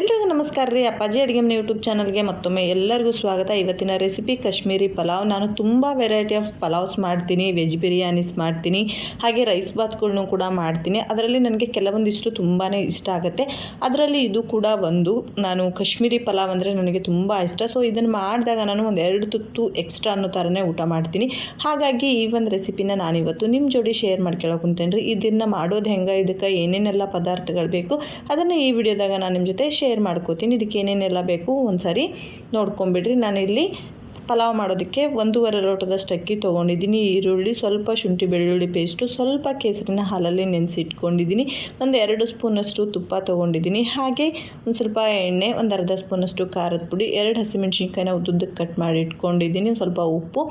ಎಲ್ರಿಗೂ ನಮಸ್ಕಾರ ರೀ. ಅಪ್ಪಾಜಿ ಅಡುಗೆ ಮನೆ ಯೂಟ್ಯೂಬ್ ಚಾನಲ್ಗೆ ಮತ್ತೊಮ್ಮೆ ಎಲ್ಲರಿಗೂ ಸ್ವಾಗತ. ಇವತ್ತಿನ ರೆಸಿಪಿ ಕಾಶ್ಮೀರಿ ಪಲಾವ್. ನಾನು ತುಂಬ ವೆರೈಟಿ ಆಫ್ ಪಲಾವ್ಸ್ ಮಾಡ್ತೀನಿ. ವೆಜ್ ಬಿರಿಯಾನೀಸ್ ಮಾಡ್ತೀನಿ. ಹಾಗೆ ರೈಸ್ ಬಾತ್ಗಳ್ನೂ ಕೂಡ ಮಾಡ್ತೀನಿ. ಅದರಲ್ಲಿ ನನಗೆ ಕೆಲವೊಂದಿಷ್ಟು ತುಂಬಾ ಇಷ್ಟ ಆಗುತ್ತೆ. ಅದರಲ್ಲಿ ಇದು ಕೂಡ ಒಂದು. ನಾನು ಕಾಶ್ಮೀರಿ ಪಲಾವ್ ಅಂದರೆ ನನಗೆ ತುಂಬ ಇಷ್ಟ. ಸೊ ಇದನ್ನು ಮಾಡಿದಾಗ ನಾನು ಒಂದು ಎರಡು ತುತ್ತು ಎಕ್ಸ್ಟ್ರಾ ಅನ್ನೋ ಥರನೇ ಊಟ ಮಾಡ್ತೀನಿ. ಹಾಗಾಗಿ ಈ ಒಂದು ರೆಸಿಪಿನ ನಾನಿವತ್ತು ನಿಮ್ಮ ಜೋಡಿ ಶೇರ್ ಮಾಡ್ಕೊಳ್ಳೋಕೆ ಕುಂತೇನೆ ರೀ ಇದನ್ನು ಮಾಡೋದು ಹೆಂಗೆ? ಇದಕ್ಕೆ ಏನೇನೆಲ್ಲ ಪದಾರ್ಥಗಳು ಬೇಕು? ಅದನ್ನು ಈ ವಿಡಿಯೋದಾಗ ನಾನು ನಿಮ್ಮ ಜೊತೆ ಶೇರ್ ಮಾಡ್ಕೋತೀನಿ. ಇದಕ್ಕೆ ಏನೇನೆಲ್ಲ ಬೇಕು ಒಂದು ಸಾರಿ ನೋಡ್ಕೊಂಬಿಡ್ರಿ. ನಾನಿಲ್ಲಿ ಪಲಾವ್ ಮಾಡೋದಕ್ಕೆ ಒಂದೂವರೆ ಲೋಟದಷ್ಟು ಅಕ್ಕಿ ತೊಗೊಂಡಿದ್ದೀನಿ, ಈರುಳ್ಳಿ, ಸ್ವಲ್ಪ ಶುಂಠಿ ಬೆಳ್ಳುಳ್ಳಿ ಪೇಸ್ಟು, ಸ್ವಲ್ಪ ಕೇಸರಿನ ಹಾಲಲ್ಲಿ ನೆನೆಸಿಟ್ಕೊಂಡಿದ್ದೀನಿ. ಒಂದು ಎರಡು ಸ್ಪೂನಷ್ಟು ತುಪ್ಪ ತೊಗೊಂಡಿದ್ದೀನಿ. ಹಾಗೆ ಒಂದು ಸ್ವಲ್ಪ ಎಣ್ಣೆ, ಒಂದು ಅರ್ಧ ಸ್ಪೂನಷ್ಟು ಖಾರದ ಪುಡಿ, ಎರಡು ಹಸಿಮೆಣ್ಸಿನ್ಕಾಯಿನ ಉದ್ದುದ್ದಕ್ಕೆ ಕಟ್ ಮಾಡಿ ಇಟ್ಕೊಂಡಿದ್ದೀನಿ ಸ್ವಲ್ಪ ಉಪ್ಪು.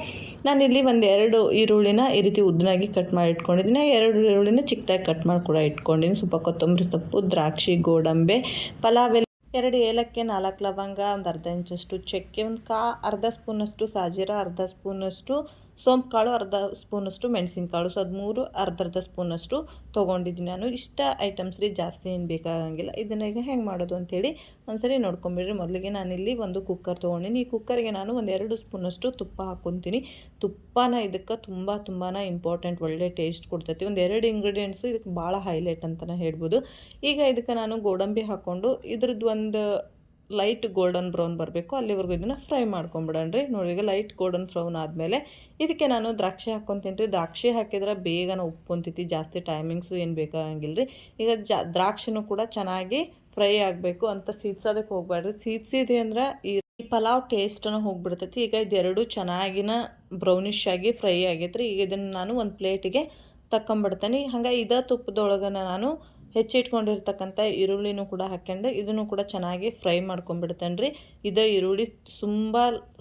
ನಾನಿಲ್ಲಿ ಒಂದು ಎರಡು ಈರುಳ್ಳಿನ ಈ ರೀತಿ ಉದ್ದನಾಗಿ ಕಟ್ ಮಾಡಿ ಇಟ್ಕೊಂಡಿದ್ದೀನಿ ಎರಡು ಈರುಳ್ಳಿನ ಚಿಕ್ಕದಾಗಿ ಕಟ್ ಮಾಡಿ ಕೂಡ ಇಟ್ಕೊಂಡಿದ್ದೀನಿ. ಸ್ವಲ್ಪ ಕೊತ್ತಂಬರಿ ಸೊಪ್ಪು, ದ್ರಾಕ್ಷಿ, ಗೋಡಂಬೆ, ಪಲಾವ್ ಎರಡು ಏಲಕ್ಕಿ, ನಾಲ್ಕು ಲವಂಗ, ಒಂದು ಅರ್ಧ ಇಂಚಷ್ಟು ಚಕ್ಕೆ, ಒಂದು ಕಾ, ಅರ್ಧ ಸ್ಪೂನಷ್ಟು ಸಾಜೀರ ಅರ್ಧ ಸ್ಪೂನಷ್ಟು ಸೋಂಪು ಕಾಳು ಅರ್ಧ ಸ್ಪೂನಷ್ಟು ಮೆಣಸಿನಕಾಳು. ಸೊ ಅದು ಮೂರು ಅರ್ಧರ್ಧ ಅರ್ಧ ಸ್ಪೂನಷ್ಟು ತೊಗೊಂಡಿದ್ದೀನಿ ನಾನು. ಇಷ್ಟ ಐಟಮ್ಸ್ ರೀ ಜಾಸ್ತಿ ಏನು ಬೇಕಾಗಂಗಿಲ್ಲ. ಇದನ್ನ ಈಗ ಹೆಂಗೆ ಮಾಡೋದು ಅಂತೇಳಿ ಒಂದ್ಸರಿ ನೋಡ್ಕೊಂಬಿಡ್ರಿ. ಮೊದಲಿಗೆ ನಾನಿಲ್ಲಿ ಒಂದು ಕುಕ್ಕರ್ ತೊಗೊಂಡಿನಿ. ಈ ಕುಕ್ಕರ್ಗೆ ನಾನು ಒಂದು ಎರಡು ಸ್ಪೂನಷ್ಟು ತುಪ್ಪ ಹಾಕ್ಕೊತೀನಿ. ತುಪ್ಪನ ಇದಕ್ಕೆ ತುಂಬ ತುಂಬಾ ಇಂಪಾರ್ಟೆಂಟ್ ಒಳ್ಳೆ ಟೇಸ್ಟ್ ಕೊಡ್ತೈತಿ. ಒಂದು ಎರಡು ಇಂಗ್ರೀಡಿಯೆಂಟ್ಸು ಇದಕ್ಕೆ ಭಾಳ ಹೈಲೈಟ್ ಅಂತಲೇ ಹೇಳ್ಬೋದು. ಈಗ ಇದಕ್ಕೆ ನಾನು ಗೋಡಂಬಿ ಹಾಕ್ಕೊಂಡು ಇದ್ರದ್ದು ಒಂದು ಲೈಟ್ ಗೋಲ್ಡನ್ ಬ್ರೌನ್ ಬರಬೇಕು. ಅಲ್ಲಿವರೆಗೂ ಇದನ್ನು ಫ್ರೈ ಮಾಡ್ಕೊಂಬಿಡಣ್ರಿ. ನೋಡಿ ಈಗ ಲೈಟ್ ಗೋಲ್ಡನ್ ಬ್ರೌನ್ ಆದಮೇಲೆ ಇದಕ್ಕೆ ನಾನು ದ್ರಾಕ್ಷಿ ಹಾಕ್ಕೊತೀನಿ ರೀ ದ್ರಾಕ್ಷಿ ಹಾಕಿದ್ರೆ ಬೇಗನ ಉಪ್ಪೊಂತೈತಿ ಜಾಸ್ತಿ ಟೈಮಿಂಗ್ಸು ಏನು ಬೇಕಾಗಿಲ್ಲ ರೀ ಈಗ ಜಾ, ದ್ರಾಕ್ಷಿನೂ ಕೂಡ ಚೆನ್ನಾಗಿ ಫ್ರೈ ಆಗಬೇಕು. ಅಂತ ಸೀದ್ಸೋದಕ್ಕೆ ಹೋಗ್ಬೇಡ್ರಿ. ಸೀದ್ಸಿದ್ರಿ ಅಂದ್ರೆ ಈ ಈ ಪಲಾವ್ ಟೇಸ್ಟನ್ನು ಹೋಗ್ಬಿಡ್ತೈತಿ. ಈಗ ಇದೆರಡು ಚೆನ್ನಾಗಿನ ಬ್ರೌನಿಶ್ ಆಗಿ ಫ್ರೈ ಆಗೈತ್ರಿ. ಈಗ ಇದನ್ನು ನಾನು ಒಂದು ಪ್ಲೇಟಿಗೆ ತಕ್ಕೊಂಬಿಡ್ತೀನಿ. ಹಂಗೆ ಇದೇ ತುಪ್ಪದೊಳಗನ ನಾನು ಹೆಚ್ಚಿಟ್ಕೊಂಡಿರ್ತಕ್ಕಂಥ ಈರುಳ್ಳಿನೂ ಕೂಡ ಹಾಕ್ಕೊಂಡು ಇದನ್ನು ಕೂಡ ಚೆನ್ನಾಗಿ ಫ್ರೈ ಮಾಡ್ಕೊಂಡ್ಬಿಡ್ತೇನೆ ರೀ ಇದೇ ಈರುಳ್ಳಿ ತುಂಬ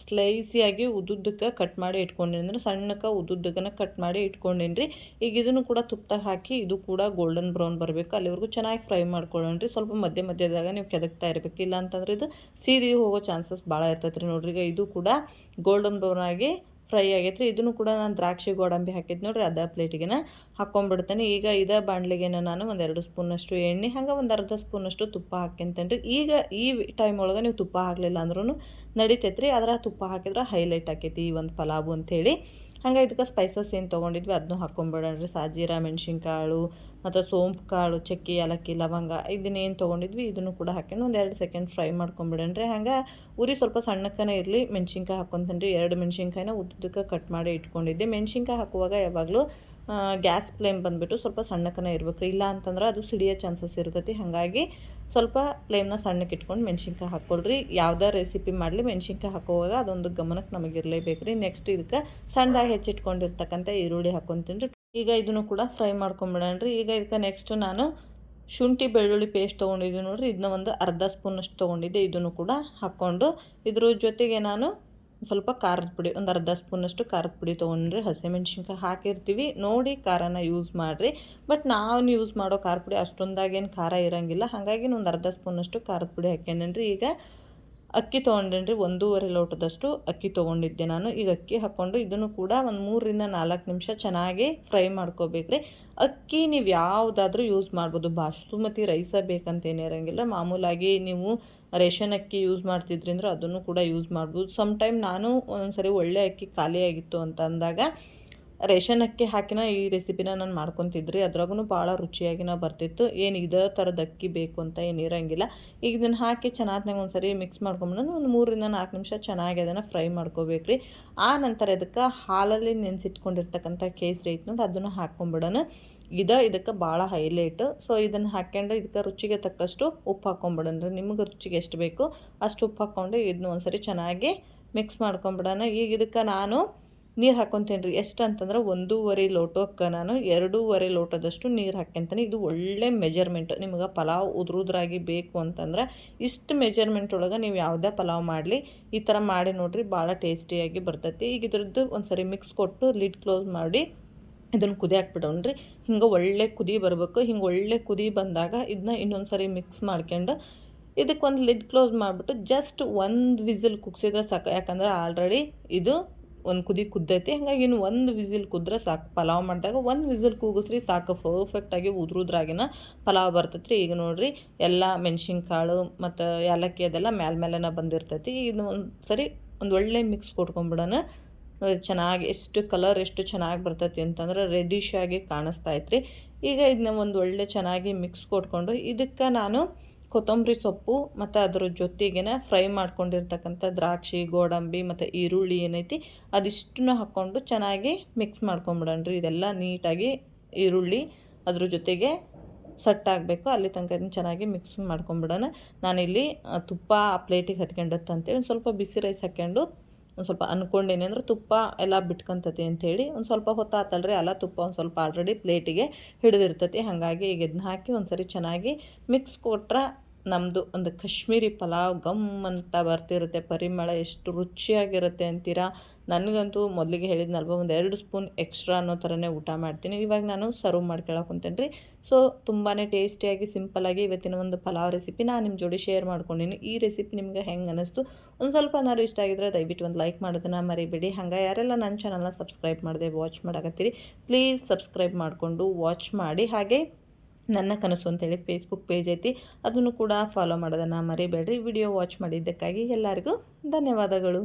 ಸ್ಲೈಸಿಯಾಗಿ ಉದ್ದುದ್ದಕ್ಕೆ ಕಟ್ ಮಾಡಿ ಇಟ್ಕೊಂಡಿನಿ ಸಣ್ಣಕ್ಕೆ ಉದ್ದುದ್ದಕ್ಕನ ಕಟ್ ಮಾಡಿ ಇಟ್ಕೊಂಡೀನಿ ರೀ ಈಗ ಇದನ್ನು ಕೂಡ ತುಪ್ಪದಾಗ ಹಾಕಿ ಇದು ಕೂಡ ಗೋಲ್ಡನ್ ಬ್ರೌನ್ ಬರಬೇಕು. ಅಲ್ಲಿವರೆಗೂ ಚೆನ್ನಾಗಿ ಫ್ರೈ ಮಾಡ್ಕೊಳ್ಳೋಣ ರೀ ಸ್ವಲ್ಪ ಮಧ್ಯ ಮಧ್ಯದಾಗ ನೀವು ಕೆದಕ್ತಾ ಇರಬೇಕು ಇಲ್ಲ ಅಂತಂದ್ರೆ ಇದು ಸೀದಿ ಹೋಗೋ ಚಾನ್ಸಸ್ ಭಾಳ ಇರ್ತೈತೆ ರೀ ನೋಡ್ರಿ. ಈಗ ಇದು ಕೂಡ ಗೋಲ್ಡನ್ ಬ್ರೌನ್ ಆಗಿ ಫ್ರೈ ಆಗೈತೆ ರೀ ಇದನ್ನು ಕೂಡ ನಾನು ದ್ರಾಕ್ಷಿ ಗೋಡಂಬಿ ಹಾಕಿದ್ದು ನೋಡ್ರಿ, ಅದ ಪ್ಲೇಟಿಗೆನ ಹಾಕ್ಕೊಂಡ್ಬಿಡ್ತೇನೆ ಈಗ ಇದೇ ಬಾಂಡ್ಲಿಗೆನ ನಾನು ಒಂದೆರಡು ಸ್ಪೂನಷ್ಟು ಎಣ್ಣೆ, ಹಂಗೆ ಒಂದು ಅರ್ಧ ಸ್ಪೂನಷ್ಟು ತುಪ್ಪ ಹಾಕ್ಯಂತೇನೆ ರೀ ಈಗ ಈ ಟೈಮ್ ಒಳಗೆ ನೀವು ತುಪ್ಪ ಹಾಕಲಿಲ್ಲ ಅಂದ್ರೂ ನಡಿತೈತೆ ರೀ ಅದರ ತುಪ್ಪ ಹಾಕಿದ್ರೆ ಹೈಲೈಟ್ ಆಕೈತಿ ಈ ಒಂದು ಪಲಾವು ಅಂಥೇಳಿ ಹಂಗೆ ಇದಕ್ಕೆ ಸ್ಪೈಸಸ್ ಏನು ತೊಗೊಂಡಿದ್ವಿ? ಅದನ್ನು ಹಾಕ್ಕೊಂಬಿಡೋಣ್ರಿ ಸಾಜೀರ, ಮೆಣಸಿನ್ಕಾಳು, ಮತ್ತು ಸೋಂಪು ಕಾಳು ಚಕ್ಕೆ, ಏಲಕ್ಕಿ, ಲವಂಗ ಇದನ್ನೇನು ತೊಗೊಂಡಿದ್ವಿ? ಇದನ್ನು ಕೂಡ ಹಾಕೊಂಡು ಒಂದು ಎರಡು ಸೆಕೆಂಡ್ ಫ್ರೈ ಮಾಡ್ಕೊಂಬಿಡೋಣ್ರಿ ಹಂಗೆ ಉರಿ ಸ್ವಲ್ಪ ಸಣ್ಣಕ್ಕನೇ ಇರಲಿ, ಮೆಣಸಿನ್ಕಾಯಿ ಹಾಕ್ಕೊಂತೇನೆ ಎರಡು ಮೆಣಸಿನ್ಕಾಯಿನ ಉದ್ದಕ್ಕೆ ಕಟ್ ಮಾಡಿ ಇಟ್ಕೊಂಡಿದ್ದೆ. ಮೆಣಸಿನ್ಕಾಯಿ ಹಾಕುವಾಗ ಯಾವಾಗಲೂ ಗ್ಯಾಸ್ ಫ್ಲೇಮ್ ಬಂದುಬಿಟ್ಟು ಸ್ವಲ್ಪ ಸಣ್ಣಕ್ಕನೇ ಇರ್ಬೇಕು ಇಲ್ಲ ಅಂತಂದ್ರೆ ಅದು ಸಿಡಿಯೋ ಚಾನ್ಸಸ್ ಇರ್ತೈತಿ. ಹಾಗಾಗಿ ಸ್ವಲ್ಪ ಫ್ಲೇಮ್ನ ಸಣ್ಣಕ್ಕೆ ಇಟ್ಕೊಂಡು ಮೆಣ್ಸಿನ್ಕಾಯಿ ಹಾಕ್ಕೊಳ್ರಿ. ಯಾವುದೇ ರೆಸಿಪಿ ಮಾಡಲಿ ಮೆಣ್ಸಿನ್ಕಾಯಿ ಹಾಕುವಾಗ ಅದೊಂದು ಗಮನಕ್ಕೆ ನಮಗೆ ಇರಲೇಬೇಕ್ರಿ. ನೆಕ್ಸ್ಟ್ ಇದಕ್ಕೆ ಸಣ್ಣದಾಗಿ ಹೆಚ್ಚಿಟ್ಕೊಂಡಿರ್ತಕ್ಕಂಥ ಈರುಳ್ಳಿ ಹಾಕ್ಕೊತೀನಿ ರೀ ಈಗ ಇದನ್ನು ಕೂಡ ಫ್ರೈ ಮಾಡ್ಕೊಂಬಿಡೋಣ ರೀ ಈಗ ಇದಕ್ಕೆ ನೆಕ್ಸ್ಟ್ ನಾನು ಶುಂಠಿ ಬೆಳ್ಳುಳ್ಳಿ ಪೇಸ್ಟ್ ತೊಗೊಂಡಿದ್ದೀನಿ ನೋಡಿರಿ. ಇದನ್ನ ಒಂದು ಅರ್ಧ ಸ್ಪೂನಷ್ಟು ತೊಗೊಂಡಿದ್ದೆ. ಇದನ್ನು ಕೂಡ ಹಾಕ್ಕೊಂಡು ಇದ್ರ ಜೊತೆಗೆ ನಾನು ಸ್ವಲ್ಪ ಖಾರದ ಪುಡಿ, ಒಂದು ಅರ್ಧ ಸ್ಪೂನಷ್ಟು ಖಾರದ ಪುಡಿ ತೊಗೊಂಡ್ರಿ ಹಸಿಮೆಣ್ಸಿನ್ಕಾಯಿ ಹಾಕಿರ್ತೀವಿ. ನೋಡಿ ಖಾರನ ಯೂಸ್ ಮಾಡಿರಿ. ಬಟ್ ನಾವು ಯೂಸ್ ಮಾಡೋ ಖಾರ ಪುಡಿ ಅಷ್ಟೊಂದಾಗೇನು ಖಾರ ಇರೋಂಗಿಲ್ಲ. ಹಾಗಾಗಿ ಒಂದು ಅರ್ಧ ಸ್ಪೂನಷ್ಟು ಖಾರದ ಪುಡಿ ಹಾಕ್ಯಾನೇನ್ರಿ. ಈಗ ಅಕ್ಕಿ ತೊಗೊಂಡೇನ್ರಿ? ಒಂದೂವರೆ ಲೋಟದಷ್ಟು ಅಕ್ಕಿ ತೊಗೊಂಡಿದ್ದೆ ನಾನು. ಈಗ ಅಕ್ಕಿ ಹಾಕ್ಕೊಂಡು ಇದನ್ನು ಕೂಡ ಒಂದು ಮೂರರಿಂದ ನಾಲ್ಕು ನಿಮಿಷ ಚೆನ್ನಾಗಿ ಫ್ರೈ ಮಾಡ್ಕೋಬೇಕ್ರಿ. ಅಕ್ಕಿ ನೀವು ಯಾವುದಾದ್ರೂ ಯೂಸ್ ಮಾಡ್ಬೋದು. ಬಾಸುಮತಿ ರೈಸ ಬೇಕಂತೇನು ಇರೋಂಗಿಲ್ಲ. ಮಾಮೂಲಾಗಿ ನೀವು ರೇಷನ್ ಅಕ್ಕಿ ಯೂಸ್ ಮಾಡ್ತಿದ್ರಿಂದ್ರೆ ಅದನ್ನು ಕೂಡ ಯೂಸ್ ಮಾಡ್ಬೋದು. ಸಮ್ ಟೈಮ್ ನಾನು ಒಂದೊಂದ್ಸರಿ ಒಳ್ಳೆ ಅಕ್ಕಿ ಖಾಲಿಯಾಗಿತ್ತು ಅಂತ ಅಂದಾಗ ರೇಷನ್ ಅಕ್ಕಿ ಹಾಕಿನ ಈ ರೆಸಿಪಿನ ನಾನು ಮಾಡ್ಕೊತಿದ್ರಿ ಅದ್ರಾಗೂ ಭಾಳ ರುಚಿಯಾಗಿನ ಬರ್ತಿತ್ತು. ಏನು ಇದೇ ಥರದ ಅಕ್ಕಿ ಬೇಕು ಅಂತ ಏನು ಇರೋಂಗಿಲ್ಲ. ಈಗ ಇದನ್ನು ಹಾಕಿ ಚೆನ್ನಾಗಿ ಒಂದು ಸರಿ ಮಿಕ್ಸ್ ಮಾಡ್ಕೊಂಬಿಡೋಣ ಒಂದು ಮೂರರಿಂದ ನಾಲ್ಕು ನಿಮಿಷ ಚೆನ್ನಾಗಿ ಅದನ್ನು ಫ್ರೈ ಮಾಡ್ಕೋಬೇಕ್ರಿ. ಆ ನಂತರ ಇದಕ್ಕೆ ಹಾಲಲ್ಲಿ ನೆನೆಸಿಟ್ಕೊಂಡಿರ್ತಕ್ಕಂಥ ಕೇಸರಿ ಐತೆ ನೋಡಿ, ಅದನ್ನು ಹಾಕ್ಕೊಂಬಿಡೋಣ ಇದು ಇದಕ್ಕೆ ಭಾಳ ಹೈಲೈಟ್. ಸೊ ಇದನ್ನು ಹಾಕ್ಕೊಂಡು ಇದಕ್ಕೆ ರುಚಿಗೆ ತಕ್ಕಷ್ಟು ಉಪ್ಪು ಹಾಕ್ಕೊಂಬಿಡೋಣ ನಿಮಗೆ ರುಚಿಗೆ ಎಷ್ಟು ಬೇಕು ಅಷ್ಟು ಉಪ್ಪು ಹಾಕ್ಕೊಂಡು ಇದನ್ನ ಒಂದು ಸರಿ ಚೆನ್ನಾಗಿ ಮಿಕ್ಸ್ ಮಾಡ್ಕೊಂಬಿಡೋಣ. ಈಗ ಇದಕ್ಕೆ ನಾನು ನೀರು ಹಾಕ್ಕೊತೀನಿ ರೀ ಎಷ್ಟು ಅಂತಂದ್ರೆ ಒಂದೂವರೆ ಲೋಟಕ್ಕೆ ನಾನು ಎರಡೂವರೆ ಲೋಟದಷ್ಟು ನೀರು ಹಾಕ್ಯಂತೀನಿ. ಇದು ಒಳ್ಳೆ ಮೆಜರ್ಮೆಂಟ್ ನಿಮ್ಗೆ ಪಲಾವ್ ಉದ್ರುದ್ರಾಗಿ ಬೇಕು ಅಂತಂದ್ರೆ ಇಷ್ಟು ಮೆಜರ್ಮೆಂಟ್ ಒಳಗೆ ನೀವು ಯಾವುದೇ ಪಲಾವ್ ಮಾಡಲಿ. ಈ ಥರ ಮಾಡಿ ನೋಡಿರಿ ಭಾಳ ಟೇಸ್ಟಿಯಾಗಿ ಬರ್ತೈತಿ. ಈಗ ಇದ್ರದ್ದು ಒಂದು ಸರಿ ಮಿಕ್ಸ್ ಕೊಟ್ಟು ಲಿಡ್ ಕ್ಲೋಸ್ ಮಾಡಿ ಇದನ್ನು ಕುದಿ ಹಾಕ್ಬಿಡೋಣ್ರಿ. ಹಿಂಗೆ ಒಳ್ಳೆ ಕುದಿ ಬರಬೇಕು. ಹಿಂಗೆ ಒಳ್ಳೆ ಕುದಿ ಬಂದಾಗ ಇದನ್ನ ಇನ್ನೊಂದು ಸರಿ ಮಿಕ್ಸ್ ಮಾಡ್ಕೊಂಡು ಇದಕ್ಕೆ ಒಂದು ಲಿಡ್ ಕ್ಲೋಸ್ ಮಾಡಿಬಿಟ್ಟು ಜಸ್ಟ್ ಒಂದು ವಿಸಿಲ್ ಕುಗ್ಸಿದ್ರೆ ಸಾಕು. ಯಾಕಂದ್ರೆ ಆಲ್ರೆಡಿ ಇದು ಒಂದು ಕುದಿ ಕುದ್ದೈತಿ. ಹಾಗಾಗಿ ಇನ್ನು ಒಂದು ವಿಸಿಲ್ ಕುದ್ರೆ ಸಾಕು. ಪಲಾವ್ ಮಾಡಿದಾಗ ಒಂದು ವಿಸಿಲ್ ಕೂಗಿಸ್ರಿ ಸಾಕು. ಪರ್ಫೆಕ್ಟಾಗಿ ಉದ್ರುದ್ರಾಗಿನ ಪಲಾವ್ ಬರ್ತೈತೆ ರೀ ಈಗ ನೋಡಿರಿ, ಎಲ್ಲ ಮೆಣಸಿನ್ಕಾಳು ಮತ್ತು ಏಲಕ್ಕಿ ಅದೆಲ್ಲ ಮ್ಯಾಲ ಮೇಲೆನ ಬಂದಿರ್ತೈತಿ. ಇದು ಒಂದು ಸರಿ ಒಂದು ಒಳ್ಳೆ ಮಿಕ್ಸ್ ಕೊಟ್ಕೊಂಡ್ಬಿಡೋಣ ಚೆನ್ನಾಗಿ ಎಷ್ಟು ಕಲರ್ ಎಷ್ಟು ಚೆನ್ನಾಗಿ ಬರ್ತೈತಿ ಅಂತಂದ್ರೆ ರೆಡಿಶ್ ಆಗಿ ಕಾಣಿಸ್ತಾ ಐತ್ರಿ. ಈಗ ಇದನ್ನ ಒಂದು ಒಳ್ಳೆ ಚೆನ್ನಾಗಿ ಮಿಕ್ಸ್ ಕೊಟ್ಕೊಂಡು ಇದಕ್ಕೆ ನಾನು ಕೊತ್ತಂಬರಿ ಸೊಪ್ಪು ಮತ್ತು ಅದರ ಜೊತೆಗೇನೆ ಫ್ರೈ ಮಾಡ್ಕೊಂಡಿರ್ತಕ್ಕಂಥ ದ್ರಾಕ್ಷಿ, ಗೋಡಂಬಿ ಮತ್ತು ಈರುಳ್ಳಿ ಏನೈತಿ ಅದಿಷ್ಟನ್ನು ಹಾಕ್ಕೊಂಡು ಚೆನ್ನಾಗಿ ಮಿಕ್ಸ್ ಮಾಡ್ಕೊಂಬಿಡೋಣ್ರಿ. ಇದೆಲ್ಲ ನೀಟಾಗಿ ಈರುಳ್ಳಿ ಅದ್ರ ಜೊತೆಗೆ ಸಟ್ ಆಗಬೇಕು. ಅಲ್ಲಿ ತನಕ ಇದನ್ನ ಚೆನ್ನಾಗಿ ಮಿಕ್ಸ್ ಮಾಡ್ಕೊಂಬಿಡೋಣ. ನಾನಿಲ್ಲಿ ತುಪ್ಪ ಆ ಪ್ಲೇಟಿಗೆ ಹತ್ಕೊಂಡತ್ತೆ ಅಂತೇಳಿ ಸ್ವಲ್ಪ ಬಿಸಿ ರೈಸ್ ಹಾಕ್ಕೊಂಡು ಒಂದು ಸ್ವಲ್ಪ ಅಂದ್ಕೊಂಡೇನೆ ಅಂದ್ರೆ ತುಪ್ಪ ಎಲ್ಲ ಬಿಟ್ಕೊಂತತಿ ಅಂಥೇಳಿ ಒಂದು ಸ್ವಲ್ಪ ಹೊತ್ತಾತಲ್ರಿ ಅಲ್ಲ ತುಪ್ಪ ಒಂದು ಸ್ವಲ್ಪ ಆಲ್ರೆಡಿ ಪ್ಲೇಟಿಗೆ ಹಿಡಿದಿರ್ತತಿ. ಹಾಗಾಗಿ ಈಗ ಇದನ್ನ ಹಾಕಿ ಒಂದು ಸರಿ ಚೆನ್ನಾಗಿ ಮಿಕ್ಸ್ ಕೊಟ್ರೆ ನಮ್ಮದು ಒಂದು ಕಾಶ್ಮೀರಿ ಪಲಾವ್ ಗಮ್ ಅಂತ ಬರ್ತಿರುತ್ತೆ. ಪರಿಮಳ ಎಷ್ಟು ರುಚಿಯಾಗಿರುತ್ತೆ ಅಂತೀರಾ? ನನಗಂತೂ ಮೊದಲಿಗೆ ಹೇಳಿದ್ನಲ್ವ ಒಂದು ಎರಡು ಸ್ಪೂನ್ ಎಕ್ಸ್ಟ್ರಾ ಅನ್ನೋ ಥರನೇ ಊಟ ಮಾಡ್ತೀನಿ. ಇವಾಗ ನಾನು ಸರ್ವ್ ಮಾಡ್ಕೊಳಕ್ಕೆ ರೀ ಸೊ ತುಂಬಾ ಟೇಸ್ಟಿಯಾಗಿ ಸಿಂಪಲಾಗಿ ಇವತ್ತಿನ ಒಂದು ಪಲಾವ್ ರೆಸಿಪಿ ನಾನು ನಿಮ್ಮ ಜೋಡಿ ಶೇರ್ ಮಾಡ್ಕೊಂಡಿನಿ. ಈ ರೆಸಿಪಿ ನಿಮ್ಗೆ ಹೆಂಗೆ ಅನ್ನಿಸ್ತು ಒಂದು ಸ್ವಲ್ಪ ಏನಾದ್ರು ಇಷ್ಟ ಆಗಿದ್ರೆ ದಯವಿಟ್ಟು ಒಂದು ಲೈಕ್ ಮಾಡೋದನ್ನ ಮರಿಬೇಡಿ. ಹಂಗೆ ಯಾರೆಲ್ಲ ನನ್ನ ಚಾನಲ್ನ ಸಬ್ಸ್ಕ್ರೈಬ್ ಮಾಡಿದೆ ವಾಚ್ ಮಾಡಕತ್ತೀರಿ ಪ್ಲೀಸ್ ಸಬ್ಸ್ಕ್ರೈಬ್ ಮಾಡಿಕೊಂಡು ವಾಚ್ ಮಾಡಿ. ಹಾಗೆ ನನ್ನ ಕನಸು ಅಂತೇಳಿ ಫೇಸ್ಬುಕ್ ಪೇಜ್ ಐತಿ, ಅದನ್ನು ಕೂಡ ಫಾಲೋ ಮಾಡೋದನ್ನು ಮರಿಬೇಡ್ರಿ. ವಿಡಿಯೋ ವಾಚ್ ಮಾಡಿದ್ದಕ್ಕಾಗಿ ಎಲ್ಲರಿಗೂ ಧನ್ಯವಾದಗಳು.